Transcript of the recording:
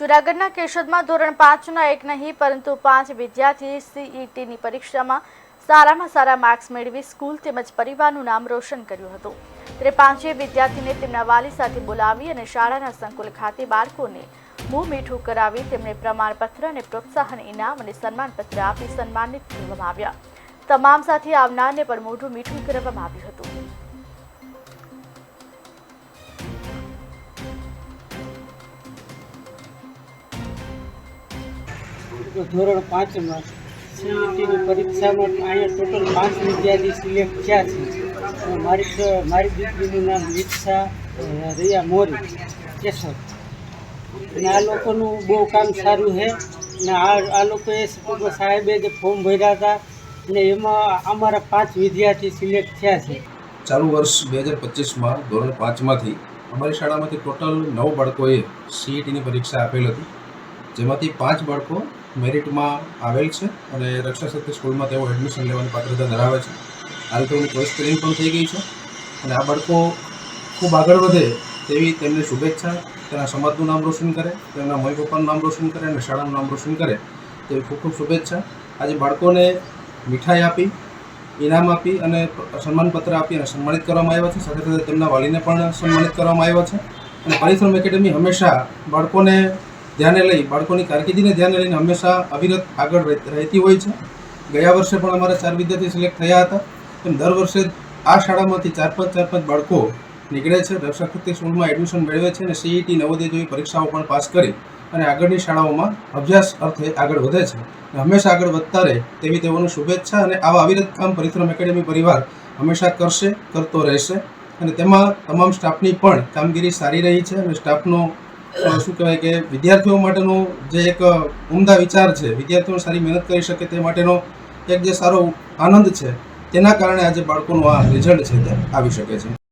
જૂનાગઢના કેશોદમાં ધોરણ પાંચના એક નહીં, પરંતુ પાંચ વિદ્યાર્થી સીઈટીની પરીક્ષામાં સારામાં સારા માર્ક્સ મેળવી સ્કૂલ તેમજ પરિવારનું નામ રોશન કર્યું હતું. ત્યારે પાંચેય વિદ્યાર્થીને તેમના વાલી સાથે બોલાવી અને શાળાના સંકુલ ખાતે બાળકોને મું મીઠું કરાવી તેમને પ્રમાણપત્ર અને પ્રોત્સાહન, ઇનામ અને સન્માનપત્ર આપી સન્માનિત કરવામાં આવ્યા. તમામ સાથે આવનારને પણ મોઢું મીઠું કરવામાં આવ્યું હતું. ધોરણ પાંચમાં સીઈટીની પરીક્ષામાં અહીંયા ટોટલ પાંચ વિદ્યાર્થી સિલેક્ટ થયા છે. મારી મારી દીકરીનું નામ દીક્ષા રૈયા મોરી, કેશવ. અને આ લોકોનું બહુ કામ સારું છે. અને આ આ લોકોએ સાહેબે જે ફોર્મ ભર્યા હતા અને એમાં અમારા પાંચ વિદ્યાર્થી સિલેક્ટ થયા છે. ચાલુ વર્ષ બે હજાર પચીસમાં ધોરણ પાંચમાંથી અમારી શાળામાંથી ટોટલ નવ બાળકોએ સીઈટીની પરીક્ષા આપેલ હતી. જેમાંથી પાંચ બાળકો મેરિટમાં આવેલ છે અને રક્ષા શક્તિ સ્કૂલમાં તેઓ એડમિશન લેવાની પાત્રતા ધરાવે છે. હાલ તેઓની ચોઈસ સ્ક્રીન પણ થઈ ગઈ છે અને આ બાળકો ખૂબ આગળ વધે તેવી તેમને શુભેચ્છા, તેના સમાજનું નામ રોશન કરે, તેમના મમ્મી પપ્પાનું નામ રોશન કરે અને શાળાનું નામ રોશન કરે તેવી ખૂબ ખૂબ શુભેચ્છા. આજે બાળકોને મીઠાઈ આપી, ઇનામ આપી અને સન્માનપત્ર આપી અને સન્માનિત કરવામાં આવ્યા છે. સાથે સાથે તેમના વાલીને પણ સન્માનિત કરવામાં આવ્યા છે. અને પરિશ્રમ એકેડમી હંમેશા બાળકોને ધ્યાને લઈ, બાળકોની કારકિર્દીને ધ્યાને લઈને હંમેશા અવિરત આગળ રહે- રહેતી હોય છે. ગયા વર્ષે પણ અમારા ચાર વિદ્યાર્થી સિલેક્ટ થયા હતા. તેમ દર વર્ષે આ શાળામાંથી ચાર પાંચ ચાર પાંચ બાળકો નીકળે છે. રક્ષા શક્તિ સ્કૂલમાં એડમિશન મેળવે છે અને સીઈટી નવોદય જેવી પરીક્ષાઓ પણ પાસ કરી અને આગળની શાળાઓમાં અભ્યાસ અર્થે આગળ વધે છે. હંમેશા આગળ વધતા રહે તેવી તેઓની શુભેચ્છા અને આવા અવિરત કામ પરિશ્રમ એકેડેમી પરિવાર હંમેશા કરશે, કરતો રહેશે. અને તેમાં તમામ સ્ટાફની પણ કામગીરી સારી રહી છે અને સ્ટાફનો શું કહેવાય કે વિદ્યાર્થીઓ માટેનો જે એક ઉમદા વિચાર છે, વિદ્યાર્થીઓ સારી મહેનત કરી શકે તે માટેનો એક જે સારો આનંદ છે, તેના કારણે આજે બાળકોનું આ રિઝલ્ટ છે તે આવી શકે છે.